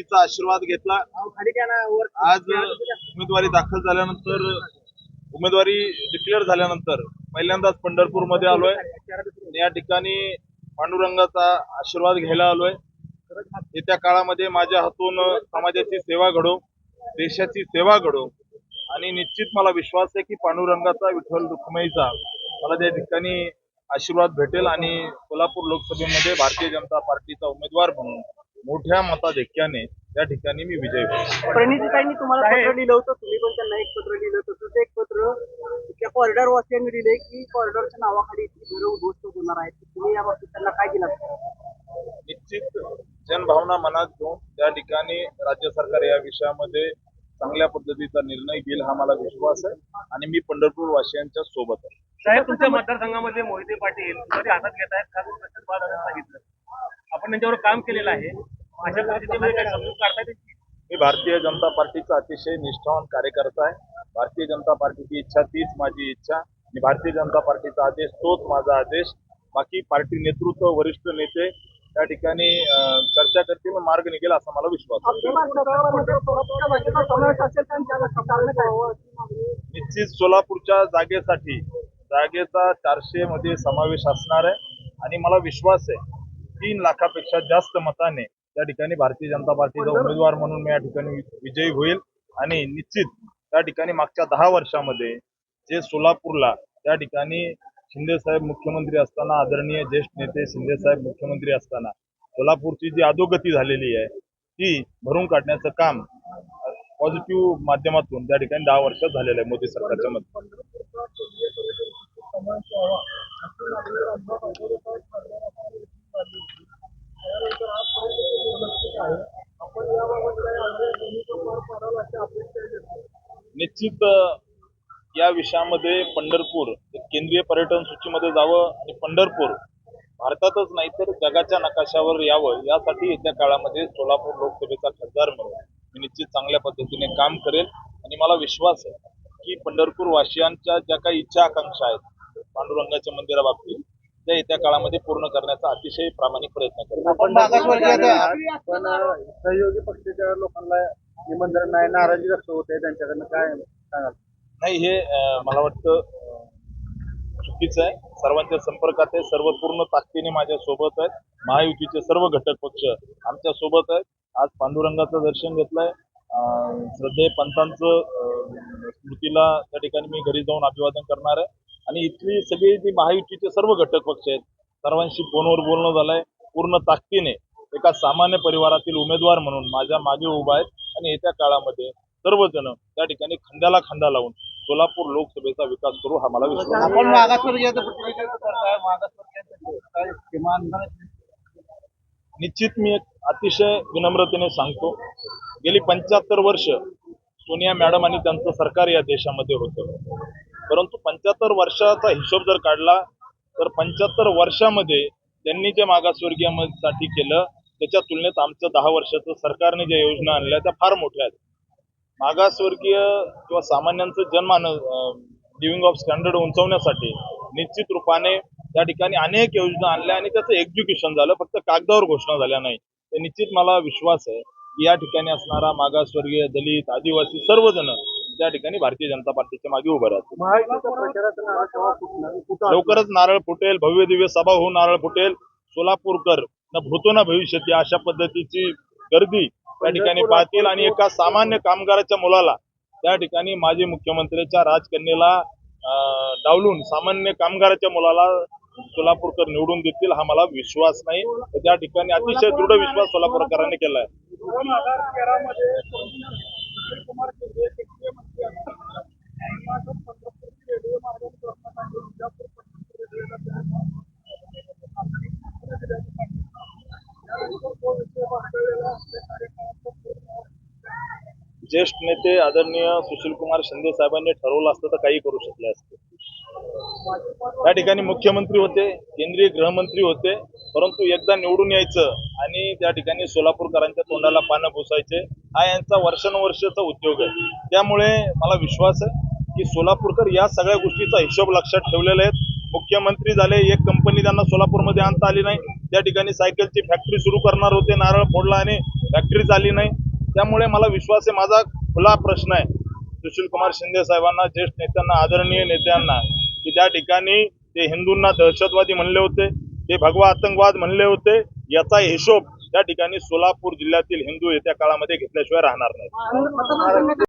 बहिणीचा आशीर्वाद घेतला. आज उमेदवारी दाखल झाल्यानंतर उमेदवारी डिक्लेअर झाल्यानंतर पहिल्यांदाच पंढरपूरमध्ये आलोय या ठिकाणी पांडुरंगाचा आशीर्वाद घ्यायला आलोय. येत्या काळामध्ये माझ्या हातून समाजाची सेवा घडो देशाची सेवा घडो. आणि निश्चित मला विश्वास आहे की पांडुरंगाचा विठ्ठल दुखमईचा मला त्या ठिकाणी आशीर्वाद भेटेल आणि कोल्हापूर लोकसभेमध्ये भारतीय जनता पार्टीचा उमेदवार म्हणून मोठ्या मताधिक्याने त्या ठिकाणी मी विजय होईल प्रणितीताईंनी तुम्हाला पत्र लिहिलं होतं तुम्ही पण त्यांना एक पत्र लिहिलं होतं. तसं एक पत्र त्या कॉरिडॉर वासियांनी लिहिलंय की कॉरिडॉरच्या नावाखाली इथली घरं उद्ध्वस्त होणार आहेत. तुम्ही या बाबतीत त्यांना काय दिलं? निश्चित जनभावना मनात घेऊन त्या ठिकाणी राज्य सरकार या विषयामध्ये चांगल्या पद्धतीचा निर्णय घेईल हा मला विश्वास आहे. आणि मी पंढरपूर वासियांच्या सोबत आहे. साहेब तुमच्या मतदारसंघामध्ये मोहिते पाटील हातात घेत आहेत सांगितलं. आपण त्यांच्यावर काम केलेलं आहे. अशा परिस्थितीमध्ये काय समजून काढता येते मी भारतीय जनता पार्टीचा अतिशय निष्ठावान कार्यकर्ता आहे. भारतीय जनता पार्टीची इच्छा तीच माझी इच्छा. आणि भारतीय जनता पार्टीचा आदेश तोच माझा आदेश. बाकी पार्टी नेतृत्व वरिष्ठ नेते त्या ठिकाणी चर्चा करतील आणि मार्ग निघेल असा मला विश्वास आहे. निश्चित सोलापूरच्या जागेसाठी जागेचा चारशे मध्ये समावेश असणार आहे. आणि मला विश्वास आहे तीन लाखापेक्षा जास्त मताने त्या ठिकाणी भारतीय जनता पार्टीचा उमेदवार म्हणून मी या ठिकाणी विजयी होईल. आणि निश्चित त्या ठिकाणी मागच्या दहा वर्षामध्ये जे सोलापूरला त्या ठिकाणी शिंदे साहेब मुख्यमंत्री असताना आदरणीय ज्येष्ठ नेते शिंदे साहेब मुख्यमंत्री असताना सोलापूरची जी अधोगती झालेली आहे ती भरून काढण्याचं काम पॉझिटिव्ह माध्यमातून त्या ठिकाणी दहा वर्षात झालेलं आहे मोदी सरकारच्या मध्ये निश्चित या विषयामध्ये पंढरपूर केंद्रीय पर्यटन सूचीमध्ये जावं आणि पंढरपूर भारतातच नाही तर जगाच्या नकाशावर यावं यासाठी येत्या काळामध्ये सोलापूर लोकसभेचा खासदार म्हणून मी निश्चित चांगल्या पद्धतीने काम करेल. आणि मला विश्वास आहे की पंढरपूर वासियांच्या ज्या काही इच्छा आकांक्षा आहेत पांडुरंगाच्या मंदिराबाबतीत त्या येत्या काळामध्ये पूर्ण करण्याचा अतिशय प्रामाणिक प्रयत्न आहात, पण सहयोगी पक्षाच्या लोकांना निमंत्रण नाही नाराजी व्यक्त होते त्यांच्याकडनं काय सांगाल? नाही हे मला वाटतं चुकीचं आहे. सर्वांच्या संपर्कात आहे सर्व पूर्ण ताकदीने माझ्या सोबत आहेत. महायुतीचे सर्व घटक पक्ष आमच्यासोबत आहेत. आज पांडुरंगाचं दर्शन घेतलंय. अं, श्रद्धेय पंतांचं स्मृतीला त्या ठिकाणी मी घरी जाऊन अभिवादन करणार आहे. आणि इथली सगळी जी महायुतीचे सर्व घटक पक्ष आहेत. सर्वांशी फोनवर बोलणं झालंय. पूर्ण ताकदीने एका सामान्य परिवारातील उमेदवार म्हणून माझ्या मागे उभा आहेत आणि येत्या काळामध्ये सर्वजण त्या ठिकाणी खांद्याला खांदा लावून सोलापूर लोकसभेचा विकास करू हा मला विश्वास. आपण निश्चित मी एक अतिशय विनम्रतेने सांगतो गेली पंच्याहत्तर वर्ष सोनिया मॅडम आणि त्यांचं सरकार या देशामध्ये होतं. परंतु पंच्याहत्तर वर्षाचा हिशोब जर काढला तर पंच्याहत्तर वर्षामध्ये त्यांनी जे मागासवर्गीयासाठी केलं त्याच्या तुलनेत आमचं दहा वर्षाचं सरकारने ज्या योजना आणल्या त्या फार मोठ्या आहेत. मागासवर्गीय किंवा सामान्यांचं जन्मान लिव्हिंग ऑफ स्टँडर्ड उंचवण्यासाठी निश्चित रूपाने त्या ठिकाणी अनेक योजना आणल्या आणि त्याचं एक्झिक्युशन झालं फक्त कागदावर घोषणा झाल्या नाही. तर निश्चित मला विश्वास आहे की या ठिकाणी असणारा मागासवर्गीय दलित आदिवासी सर्वजण त्या ठिकाणी भारतीय जनता पार्टीच्या मागे उभं राहतील. महायुतीच्या प्रचाराचं नाव केव्हा फुटणार? कुठं लवकरच नारळ फुटेल भव्य दिव्य सभा होऊन नारळ फुटेल. सोलापूरकर न भूतो ना भविष्यती अशा पद्धतीची गर्दी त्या ठिकाणी पाहतील. आणि एका सामान्य कामगाराच्या मुलाला त्या ठिकाणी माजी मुख्यमंत्र्याच्या राजकन्येला अं, डावलून सामान्य कामगाराच्या मुलाला सोलापूरकर निवडून देतील हा मला विश्वास नाही. तर त्या ठिकाणी अतिशय दृढ विश्वास सोलापूरकरांनी केलाय. ज्येष्ठ नेते आदरणीय सुशीलकुमार शिंदे साहेबांनी ठरवलं असतं तर काही करू शकले असते. त्या ठिकाणी मुख्यमंत्री होते केंद्रीय गृहमंत्री होते परंतु एकदा निवडून यायचं आणि त्या ठिकाणी सोलापूरकरांच्या तोंडाला पानं पुसायचे हा यांचा वर्षानुवर्षाचा उद्योग आहे. त्यामुळे मला विश्वास आहे की सोलापूरकर या सगळ्या गोष्टीचा हिशोब लक्षात ठेवलेला आहे मुख्यमंत्री झाले एक कंपनी त्यांना सोलापूरमध्ये आणता आली नाही. त्या ठिकाणी सायकलची फॅक्टरी सुरू करणार होते. नारळ फोडला आणि फॅक्टरी झाली नाही. त्यामुळे मला विश्वास आहे माझा खुला प्रश्न आहे. सुशील कुमार शिंदे साहेबांना ज्येष्ठ नेत्यांना आदरणीय नेत्यांना की त्या ठिकाणी ते हिंदूंना दहशतवादी म्हणले होते ते भगवा आतंकवाद म्हणले होते याचा हिशोब त्या ठिकाणी सोलापूर जिल्ह्यातील हिंदू येत्या काळामध्ये घेतल्याशिवाय राहणार नाही.